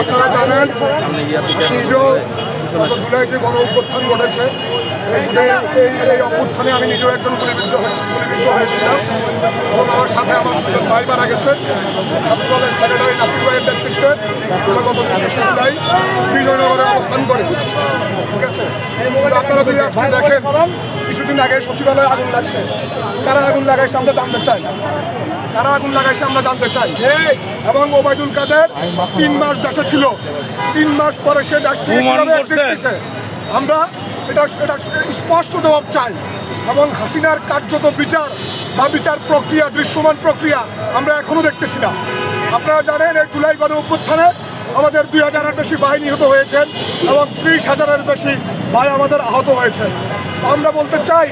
আপনারা জানেন যে গণ অভ্যুত্থান ঘটেছে এই অভ্যুত্থানে আমি নিজেও একজন গুলিবিদ্ধ হয়েছি গুলিবিদ্ধ হয়েছিলাম। এবং আমার সাথে আমার দুজন ভাই মারা গেছে। ছাত্রদলের সেক্রেটারি নাসির ভাইয়ের নেতৃত্বে আমরা গত তিরিশে জুলাই বিজয়নগরে অবস্থান করি। ঠিক আছে? আপনারা যদি আজকে দেখেন কিছুদিন আগে সচিবালয়ে আগুন লাগছে। কারা আগুন লাগাইছে আমরা জানতে চাই কারা আগুন লাগাইছে আমরা জানতে চাই। এবং ওবায়দুল কাদের তিন মাস দেশে ছিল। তিন মাস পরে সে দেশ থেকে? আমরা এটা এটা স্পষ্ট জবাব চাই। এবং হাসিনার কার্যত বিচার বা বিচার প্রক্রিয়া, দৃশ্যমান প্রক্রিয়া আমরা এখনও দেখতেছি না। আপনারা জানেন, এই জুলাই গণ অভ্যুত্থানে আমাদের দুই হাজারের বেশি ভাই নিহত হয়েছেন এবং ত্রিশ হাজারের বেশি ভাই আমাদের আহত হয়েছেন। আমরা বলতে চাই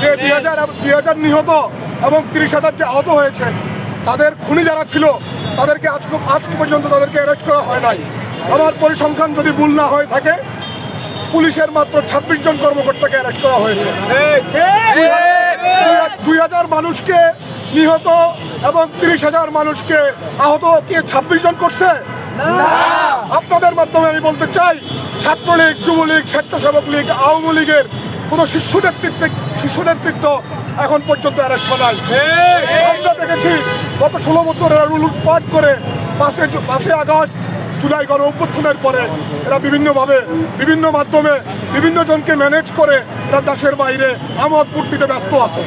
যে দুই হাজার দুই হাজার নিহত এবং তিরিশ হাজার যে আহত হয়েছে, তাদের খুনি যারা ছিল, তাদেরকে আজ আজ পর্যন্ত তাদেরকে অ্যারেস্ট করা হয় নাই। আমার পরিসংখ্যান যদি ভুল না হয়ে থাকে পুলিশের মাত্র ছাব্বিশ জন কর্মকর্তাকে অ্যারেস্ট করা হয়েছে। দুই হাজার মানুষকে নিহত এবং তিরিশ হাজার মানুষকে আহত। কে ছাব্বিশ জন করছে? আপনাদের মাধ্যমে আমি বলতে চাই ছাত্রলীগ যুবলীগ স্বেচ্ছাসেবক লীগ আওয়ামী লীগের কোনো শীর্ষ নেতৃত্ব শীর্ষ নেতৃত্ব এখন পর্যন্ত অ্যারেস্ট নাই। আমরা দেখেছি গত ষোলো বছর এরা লুটপাট করে পাঁচে জু- পাঁচই আগস্ট জুলাই গণ অভ্যুত্থানের পরে এরা বিভিন্নভাবে, বিভিন্ন মাধ্যমে বিভিন্ন জনকে ম্যানেজ করে এরা দেশের বাইরে আমোদ পূর্তিতে ব্যস্ত আছে।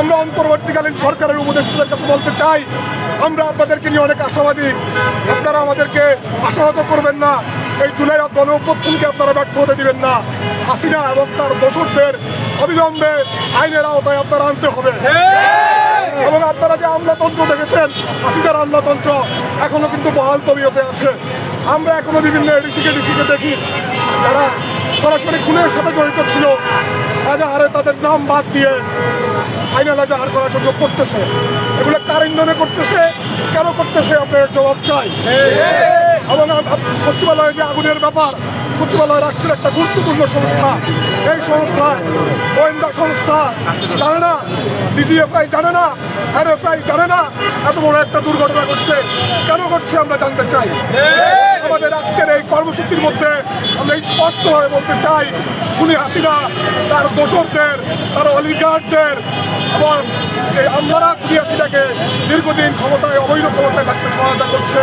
আমরা অন্তর্বর্তীকালীন সরকারের উপদেষ্টাদের কাছে বলতে চাই, আমরা আপনাদেরকে নিয়ে অনেক আশাবাদী। আপনারা আমাদেরকে আশাহত করবেন না, এই জুলাই গণ অভ্যুত্থানকে আপনারা ব্যর্থ হতে দিবেন না। হাসিনা এবং তার দোসরদের অবিলম্বে আইনের আওতায় আপনারা আনতে হবে। এবং আপনারা যে আমলাতন্ত্র দেখেছেন হাসিনার আমলাতন্ত্র, এখনও কিন্তু বহাল তবিয়তে আছে। আমরা এখনও বিভিন্ন এডিসিকে ডিসিকে দেখি, যারা সরাসরি খুনের সাথে জড়িত ছিল এজাহারে তাদের নাম বাদ দিয়ে ফাইনাল এজাহার করার জন্য করতেছে। এগুলো কার ইন্ধনে করতেছে, কেন করতেছে, আপনার জবাব চাই। এবং সচিবালয়ে যে আগুনের ব্যাপার, সচিবালয় রাষ্ট্রের একটা গুরুত্বপূর্ণ সংস্থা। এই সংস্থায় গোয়েন্দা সংস্থা জানে না ডিজিএফআই জানে না আরএফআই জানে না, এত বড় একটা দুর্ঘটনা ঘটছে কেন ঘটছে আমরা জানতে চাই আমাদের আজকের এই কর্মসূচির মধ্যে আমরা স্পষ্টভাবে বলতে চাই, খুনি হাসিনা, তার দোসরদের তার অলিগার্ডদের, এবং যে আমলারা খুনি হাসিনাকে দীর্ঘদিন ক্ষমতায়, অবৈধ ক্ষমতায় থাকতে সহায়তা করছে,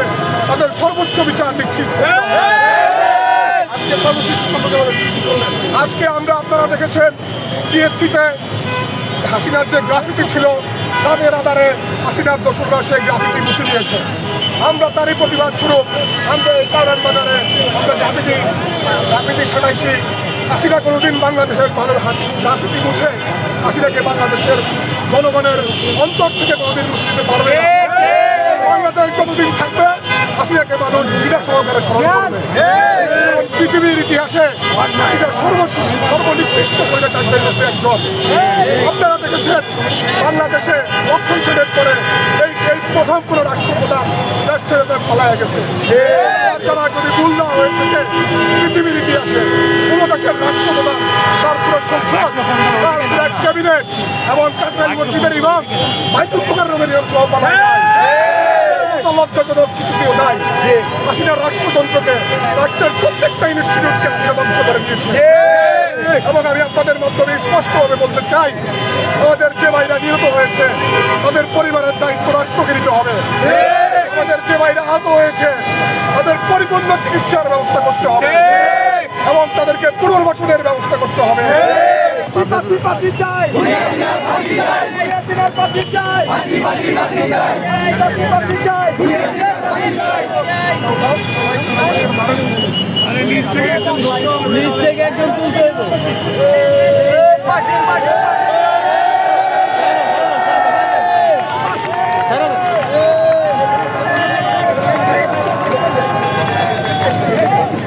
তাদের সর্বোচ্চ বিচার নিশ্চিত করতে। আজকে কর্মসূচি সম্পর্কে আজকে আমরা আপনারা দেখেছেন পিএসসিতে হাসিনার যে গ্রাফিতি ছিল তাদের আধারে হাসিনার দোসররা সেই গ্রাফিতি মুছে দিয়েছে। আমরা তারই প্রতিবাদ স্বরূপ আমরা এই কারণ বাজারে আমরা গ্রাফিতি গ্রাফিতি সাটাইছি হাসিনা কোনোদিন বাংলাদেশের মানুষ হাসি গ্রাফিতি মুছে হাসিনাকে বাংলাদেশের জনগণের অন্তর থেকে কোনোদিন মুছে দিতে পারবে। বাংলাদেশ যতদিন থাকবে হাসিনাকে মানুষ ক্রীড়া সহকারে স্মরণ করবে। পৃথিবীর ইতিহাসে হাসিনার সর্বশেষ সর্বনিকৃষ্ট স্বৈরাচারদের মধ্যে একজন। আপনারা দেখেছেন বাংলাদেশে লক্ষণ সেনের পরে এই এই প্রথম কোনো রাষ্ট্রপ্রধান দেশ ছেড়ে পালায় গেছে। যারা যদি ভুল না হয়ে থাকে পৃথিবীর ইতিহাসে কোনো দেশের রাষ্ট্রপ্রধান তার পুরো সংসদ তার পুরো ক্যাবিনেট এবং কাকরাইল মসজিদের ইমাম বাইতুল মুখার রবের সহ পালায় মতো লজ্জাজনক কিছু কেউ নাই হাসিনার রাষ্ট্রযন্ত্রকে রাষ্ট্রের প্রত্যেকটা ইনস্টিটিউটকে হাসিনা ধ্বংস করে দিয়েছে। এবং আমি আপনাদের মাধ্যমে স্পষ্টভাবে বলতে চাই আমাদের যে ভাইরা নিহত হয়েছে তাদের পরিবারের দায়িত্ব রাষ্ট্রকে নিতে হবে আমাদের যে ভাইরা আহত হয়েছে তাদের পরিপূর্ণ চিকিৎসার ব্যবস্থা করতে হবে। এবং তাদেরকে পুনর্বাসনের ব্যবস্থা ফাঁসি ফাঁসি চাই। ফাঁসি চাই ফাঁসি চাই নিচ থেকে একদম তুলতে ফাঁসি